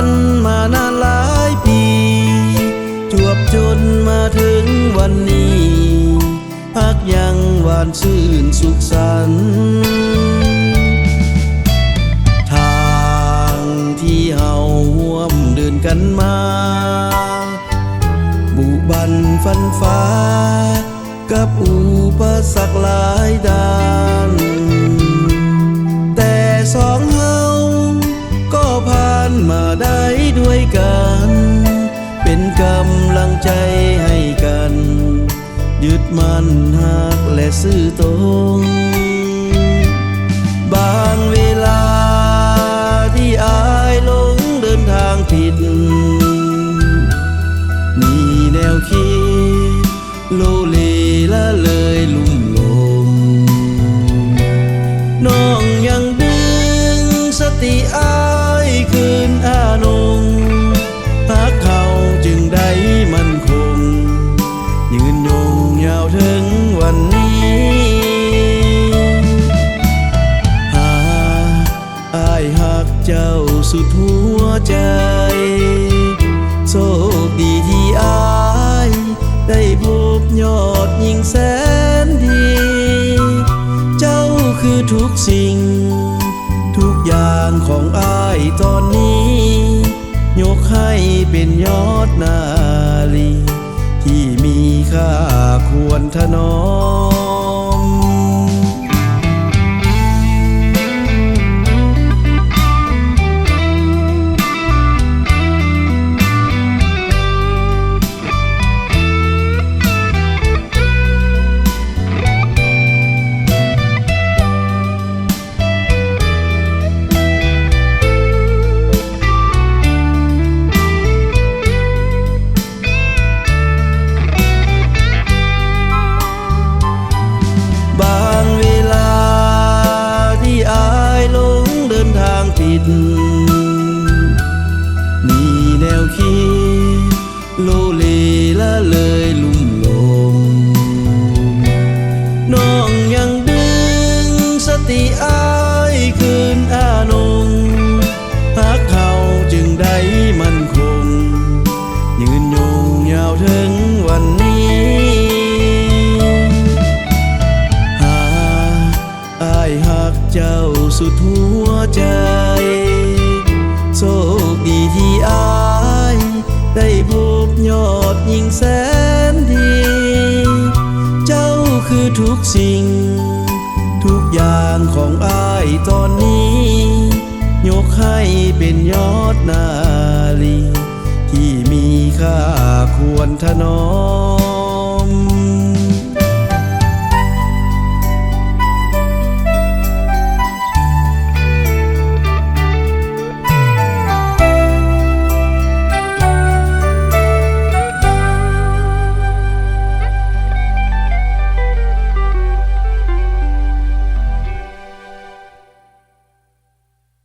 กันมานานหลายปี จวบจนมาถึงวันนี้ พักยังหวานชื่นสุขสันต์ทางที่เฮาห่วมเดินกันมา บุบันฟันฟ้า กับอุปส ใจให้กัน ยึดมั่นหักและซื่อตรง บางเวลาที่อายหลงเดินทางผิด มีแนวคิดโลเลละเลยลุ่มหลงน้องยังดึงสติอา สุดหัวใจ โชคดีที่อาย ได้พบยอดยิ่งแสนดี เจ้าคือทุกสิ่ง ทุกอย่างของอายตอนนี้ ยกให้เป็นยอดนาลีที่มีค่าควรถนอม ทุกสิ่ง ทุกอย่างของอายตอนนี้ ยกให้เป็นยอดนาลีที่มีค่าควรทนอม